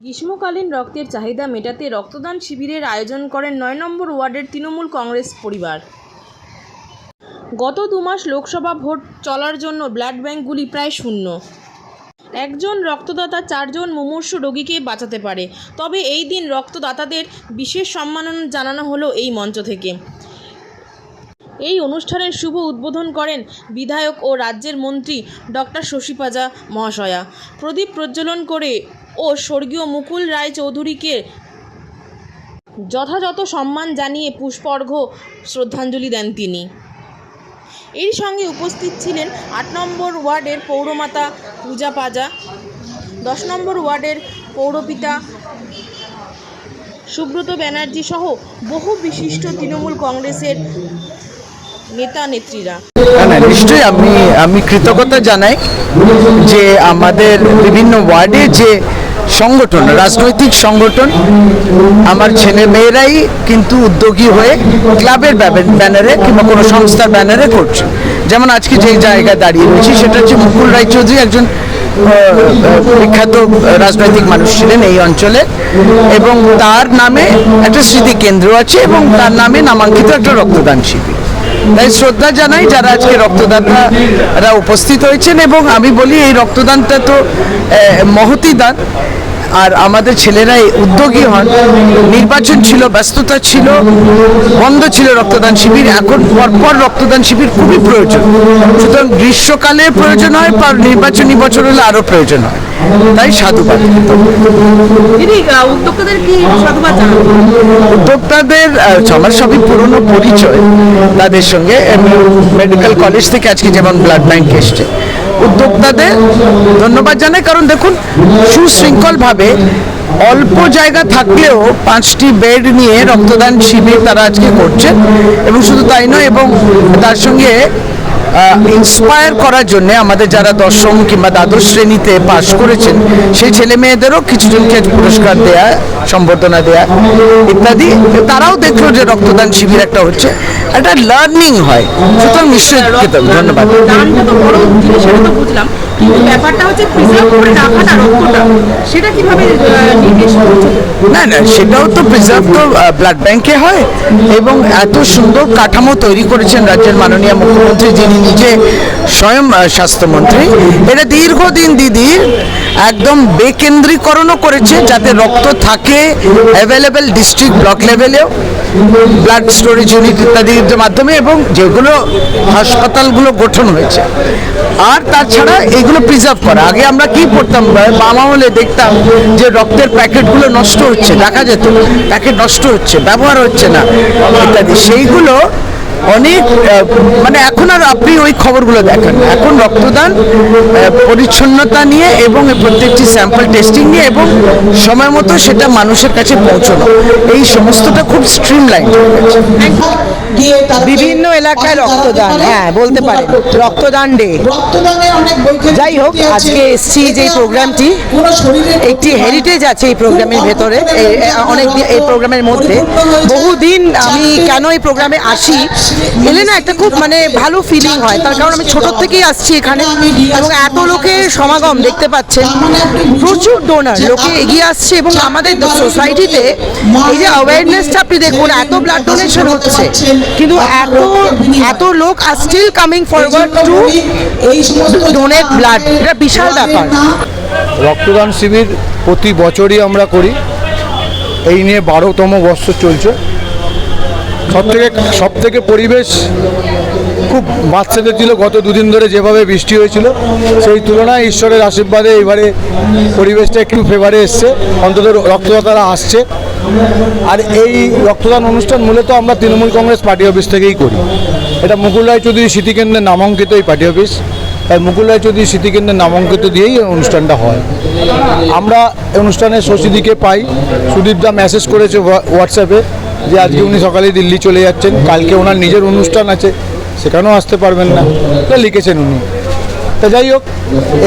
গ্রীষ্মকালীন রক্তের চাহিদা মেটাতে রক্তদান শিবিরের আয়োজন করেন নয় নম্বর ওয়ার্ডের তৃণমূল কংগ্রেস পরিবার। গত দুমাস লোকসভা ভোট চলার জন্য ব্লাড ব্যাঙ্কগুলি প্রায় শূন্য। একজন রক্তদাতা চারজন মুমূর্ষু রোগীকে বাঁচাতে পারে। তবে এই দিন রক্তদাতাদের বিশেষ সম্মাননা জানানো হলো এই মঞ্চ থেকে। এই অনুষ্ঠানের শুভ উদ্বোধন করেন বিধায়ক ও রাজ্যের মন্ত্রী ডক্টর শশীপাজা মহাশয়া। প্রদীপ প্রজ্বলন করে ও স্বর্গীয় মুকুল রায় চৌধুরীকে যথাযথ সম্মান জানিয়ে পুষ্পর্ঘ শ্রদ্ধাঞ্জলি দেন তিনি। এর সঙ্গে উপস্থিত ছিলেন আট নম্বর ওয়ার্ডের পৌরমাতা পূজা পাজা, দশ নম্বর ওয়ার্ডের পৌরপিতা সুব্রত ব্যানার্জি সহ বহু বিশিষ্ট তৃণমূল কংগ্রেসের নেতা নেত্রীরা। নিশ্চয়ই আমি আমি কৃতজ্ঞতা জানাই যে আমাদের বিভিন্ন ওয়ার্ডে যে সংগঠন, রাজনৈতিক সংগঠন, আমার ছেলে মেয়েরাই কিন্তু উদ্যোগী হয়ে ক্লাবের ব্যানারে কিংবা কোনো সংস্থার ব্যানারে করছে। যেমন আজকে যে জায়গায় দাঁড়িয়ে রয়েছি, সেটা হচ্ছে মুকুল রায়চৌধুরী একজন বিখ্যাত রাজনৈতিক মানুষ ছিলেন এই অঞ্চলে এবং তার নামে একটা স্মৃতি কেন্দ্র আছে এবং তার নামে নামাঙ্কিত একটা রক্তদান শিবির। তাই শ্রদ্ধা জানাই যারা আজকে রক্তদাতারা উপস্থিত হয়েছেন এবং আমি বলি এই রক্তদানটা তো মহতি দান। আর আমাদের ছেলেরা এই উদ্যোগী হন। নির্বাচন ছিল ব্যস্ততা ছিল বন্ধ ছিল রক্তদান শিবির। এখন পরপর রক্তদান শিবির খুবই প্রয়োজন। সুতরাং গ্রীষ্মকালে প্রয়োজন হয় বা নির্বাচনী বছর হলে আরও প্রয়োজন হয়। তাই সাধুবাদ। উদ্যোক্তাদের সাধুবাদ উদ্যোক্তাদের আহ, আমার সবই পুরনো পরিচয়। তাদের সঙ্গে মেডিকেল কলেজ থেকে আজকে যেমন ব্লাড ব্যাংক এসছে। উদ্যোক্তাদের ধন্যবাদ জানাই। কারণ দেখুন, সুশৃঙ্খলভাবে অল্প জায়গা থাকলেও পাঁচটি বেড নিয়ে রক্তদান শিবির তারা আজকে করছেন এবং শুধু তাই নয়, এবং তার সঙ্গে ইন্সপায়ার করার জন্য আমাদের যারা দশম কিংবা দ্বাদশ শ্রেণীতে পাশ করেছেন, সেই ছেলে মেয়েদেরও কিছু জনকে পুরস্কার দেয়া, সম্বর্ধনা দেয়া ইত্যাদি, তারাও দেখল যে রক্তদান শিবির একটা হচ্ছে একটা লার্নিং হয়। সুতরাং নিশ্চয়ই ধন্যবাদ। বুঝলাম। ব্যাপারটা হচ্ছে প্রিজার্ভ করে রাখা না রক্তটা সেটা কীভাবে নির্দেশ না না সেটাও তো প্রিজার্ভ তো ব্লাড ব্যাংকে হয় এবং এত সুন্দর কাঠামো তৈরি করেছেন রাজ্যের মাননীয় মুখ্যমন্ত্রী যিনি নিজে স্বয়ং স্বাস্থ্যমন্ত্রী। এটা দীর্ঘদিন দিদির একদম বেকেন্দ্রীকরণও করেছে যাতে রক্ত থাকে অ্যাভেলেবেল ডিস্ট্রিক্ট ব্লক লেভেলেও ব্লাড স্টোরেজ ইউনিট ইত্যাদির মাধ্যমে এবং যেগুলো হাসপাতালগুলো গঠন হয়েছে। আর তাছাড়া এগুলো প্রিজার্ভ করা। আগে আমরা কি করতাম বাম হলে দেখতাম যে রক্তের প্যাকেটগুলো নষ্ট হচ্ছে, দেখা যেত। প্যাকেট নষ্ট হচ্ছে, ব্যবহার হচ্ছে না, ইত্যাদি। সেইগুলো অনেক মানে এখন আর আপনি ওই খবরগুলো দেখেন এখন রক্তদান পরিচ্ছন্নতা নিয়ে এবং প্রত্যেকটি স্যাম্পল টেস্টিং নিয়ে এবং সময় মতো সেটা মানুষের কাছে পৌঁছানো। এই সমস্তটা খুব স্ট্রিমলাইন হয়ে গেছে। বিভিন্ন এলাকায় রক্তদান হ্যাঁ বলতে পারেন রক্তদান ডে যাই হোক আজকে এসছি যে প্রোগ্রামটি একটি হেরিটেজ আছে এই প্রোগ্রামের ভেতরে। অনেক এই প্রোগ্রামের মধ্যে। বহুদিন আমি কেন এই প্রোগ্রামে আসি? এলে না একটা খুব মানে ভালো ফিলিং হয়। তার কারণ আমি ছোট থেকেই আসছি এখানে এবং এত লোকের সমাগম দেখতে পাচ্ছেন। প্রচুর ডোনার লোকে এগিয়ে আসছে এবং আমাদের সোসাইটিতে এই যে অ্যাওয়ারনেসটা আপনি দেখুন, এত ব্লাড ডোনেশন হচ্ছে। কিন্তু এত এত লোক আর still coming forward to donate blood এটা বিশাল ব্যাপার। রক্তদান শিবির প্রতি বছরই আমরা করি। এই নিয়ে বারোতম বৎসর চলছে। সব থেকে সব থেকে পরিবেশ খুব বাচ্চাদের ছিল, গত দুদিন ধরে যেভাবে বৃষ্টি হয়েছিল, সেই তুলনায় ঈশ্বরের আশীর্বাদে এবারে পরিবেশটা একটু ফেভারে এসছে, অন্তত রক্তদাতারা আসছে। আর এই রক্তদান অনুষ্ঠান মূলত আমরা তৃণমূল কংগ্রেস পার্টি অফিস থেকেই করি। এটা মুকুল রায় চৌধুরী স্মৃতিকেন্দ্রের নামাঙ্কিত এই পার্টি অফিস। তাই মুকুল রায় চৌধুরী স্মৃতিকেন্দ্রের নামাঙ্কিত দিয়েই অনুষ্ঠানটা হয়। আমরা অনুষ্ঠানে শশীদিকে পাই। সুদীপদা মেসেজ করেছে হোয়াটসঅ্যাপে। যে আজকে উনি সকালে দিল্লি চলে যাচ্ছেন, কালকে ওনার নিজের অনুষ্ঠান আছে, সেখানেও আসতে পারবেন না। এটা লিখেছেন উনি। তা যাই হোক,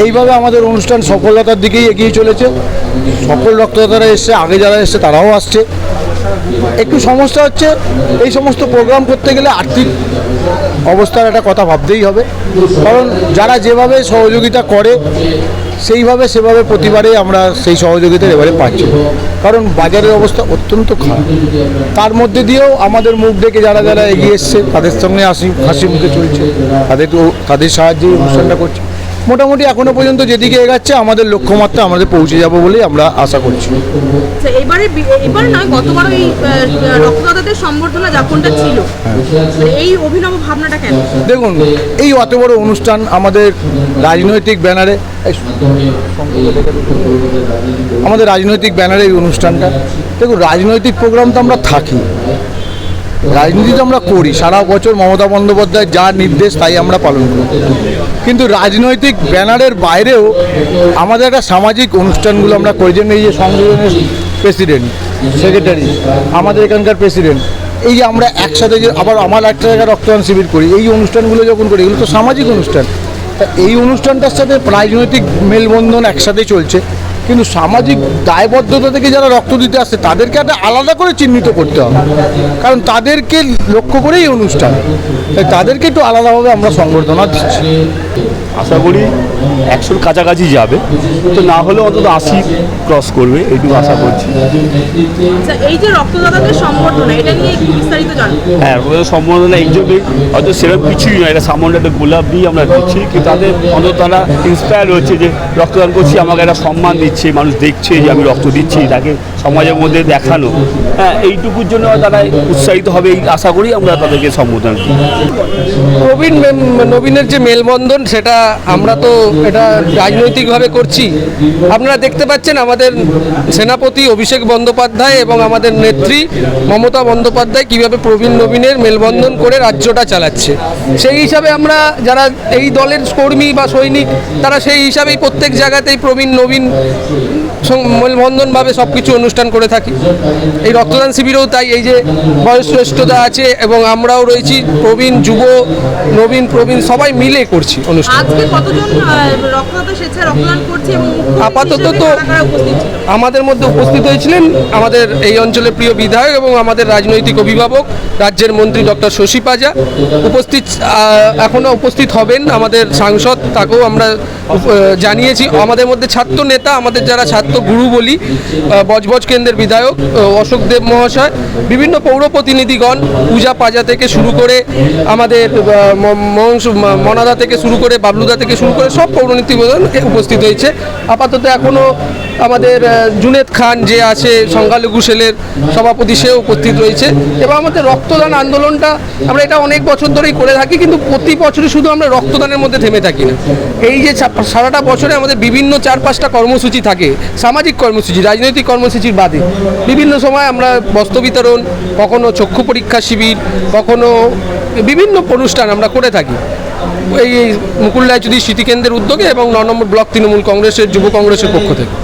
এইভাবে আমাদের অনুষ্ঠান সফলতার দিকেই এগিয়ে চলেছে। সকল রক্তদাতারা এসছে, আগে যারা এসছে তারাও আসছে। একটু সমস্যা হচ্ছে, এই সমস্ত প্রোগ্রাম করতে গেলে আর্থিক অবস্থার একটা কথা ভাবতেই হবে। কারণ যারা যেভাবে সহযোগিতা করে সেইভাবে সেভাবে প্রতিবারে আমরা সেই সহযোগিতা এবারে পাচ্ছি। কারণ বাজারের অবস্থা অত্যন্ত খারাপ। তার মধ্যে দিয়েও আমাদের মুখ দেখে যারা যারা এগিয়ে এসছে, তাদের সঙ্গে হাসি হাসি মুখে চলছে। তাদের তাদের সাহায্যে অনুষ্ঠানটা করছে। মোটামুটি এখনও পর্যন্ত যেদিকে এগাচ্ছে আমাদের লক্ষ্যমাত্রা আমাদের পৌঁছে যাব বলেই আমরা আশা করছি। আচ্ছা, এবারে এবার নয় গতবারও এই রক্তদাতাদের সম্বর্ধনা যাপনটা ছিল? মানে এই অভিনব ভাবনাটা কেন? দেখুন এই অত বড় অনুষ্ঠান আমাদের রাজনৈতিক ব্যানারে আমাদের রাজনৈতিক ব্যানারে এই অনুষ্ঠানটা। দেখুন রাজনৈতিক প্রোগ্রাম তো আমরা থাকি। রাজনীতি তো আমরা করি। সারা বছর মমতা বন্দ্যোপাধ্যায় যা নির্দেশ তাই আমরা পালন করি। কিন্তু রাজনৈতিক ব্যানারের বাইরেও আমাদের একটা সামাজিক অনুষ্ঠানগুলো আমরা করি যেমন এই যে সংযোজনের প্রেসিডেন্ট, সেক্রেটারি, আমাদের এখানকার প্রেসিডেন্ট, এই যে আমরা একসাথে যে আবার আমার একটা জায়গায় রক্তদান শিবির করি, এই অনুষ্ঠানগুলো যখন করি, এগুলো তো সামাজিক অনুষ্ঠান। তা এই অনুষ্ঠানটার সাথে রাজনৈতিক মেলবন্ধন একসাথে চলছে। কিন্তু সামাজিক দায়বদ্ধতা থেকে যারা রক্ত দিতে আসছে তাদেরকে একটা আলাদা করে চিহ্নিত করতে হবে। কারণ তাদেরকে লক্ষ্য করেই এই অনুষ্ঠান। তাই তাদেরকে একটু আলাদাভাবে আমরা সংবর্ধনা দিচ্ছি। আশা করি একশোর কাছাকাছি যাবে। তো না হলে অন্তত আশি ক্রস করবে এইটুকু আশা করছি। আচ্ছা এই যে রক্তদাতাদের সম্বর্ধনা এটা নিয়ে একটু বিস্তারিত হ্যাঁ ওদের সম্বর্ধনা এই জন্যই হয়তো সেরকম কিছুই নয়। এটা সামান্য একটা গোলাপ দিয়ে আমরা দিচ্ছি কিন্তু তাদের অন্তত তারা ইন্সপায়ার হচ্ছে যে রক্তদান করছি আমাকে একটা সম্মান দিচ্ছে। মানুষ দেখছে যে আমি রক্ত দিচ্ছি, তাকে সমাজের মধ্যে দেখানো। হ্যাঁ এইটুকুর জন্য তারা উৎসাহিত হবে এই আশা করি আমরা তাদেরকে সম্বোধন করি। মেম- নবীনের যে মেলবন্ধন, সেটা আমরা তো এটা রাজনৈতিকভাবে করছি। আপনারা দেখতে পাচ্ছেন আমাদের সেনাপতি অভিষেক বন্দ্যোপাধ্যায় এবং আমাদের নেত্রী মমতা বন্দ্যোপাধ্যায় কীভাবে প্রবীণ নবীনের মেলবন্ধন করে রাজ্যটা চালাচ্ছে। সেই হিসাবে আমরা যারা এই দলের কর্মী বা সৈনিক, তারা সেই হিসাবেই প্রত্যেক জায়গাতেই প্রবীণ নবীন মেলবন্ধনভাবে সব কিছু অনুষ্ঠান করে থাকি। এই রক্তদান শিবিরেও তাই এই যে বয়োশ্রেষ্ঠতা আছে এবং আমরাও রয়েছি প্রবীণ যুব নবীন প্রবীণ সবাই মিলে করছি অনুষ্ঠান। আপাতত তো- আমাদের মধ্যে উপস্থিত হয়েছিলেন আমাদের এই অঞ্চলের প্রিয় বিধায়ক এবং আমাদের রাজনৈতিক অভিভাবক রাজ্যের মন্ত্রী ডক্টর শশী পাজা। উপস্থিত আহ, এখনও উপস্থিত হবেন আমাদের সাংসদ তাকেও আমরা জানিয়েছি। আমাদের মধ্যে ছাত্র নেতা আমাদের যারা ছাত্র গুরু বলি বজবজ কেন্দ্রের বিধায়ক অশোক দেব মহাশয়, বিভিন্ন পৌর প্রতিনিধিগণ পূজা পাজা থেকে শুরু করে আমাদের মনাদা থেকে শুরু করে বাবলুদা থেকে শুরু করে সব পৌরনীতিগণ উপস্থিত হয়েছে। আপাতত এখনও আমাদের জুনেদ খান যে আছে, সংখ্যালঘু সেলের সভাপতি সেও উপস্থিত রয়েছে এবং আমাদের রক্তদান আন্দোলনটা আমরা এটা অনেক বছর ধরেই করে থাকি, কিন্তু প্রতি বছরই শুধু আমরা রক্তদানের মধ্যে থেমে থাকি না। এই যে সারাটা বছরে আমাদের বিভিন্ন চার পাঁচটা কর্মসূচি থাকে, সামাজিক কর্মসূচি, রাজনৈতিক কর্মসূচির বাদে। বিভিন্ন সময় আমরা বস্ত্র বিতরণ, কখনো চক্ষু পরীক্ষা শিবির, কখনো বিভিন্ন অনুষ্ঠান আমরা করে থাকি। এই মুকুল রায়চুরি স্মৃতিকেন্দ্রের উদ্যোগে এবং ন নম্বর ব্লক তৃণমূল কংগ্রেসের, যুব কংগ্রেসের পক্ষ থেকে।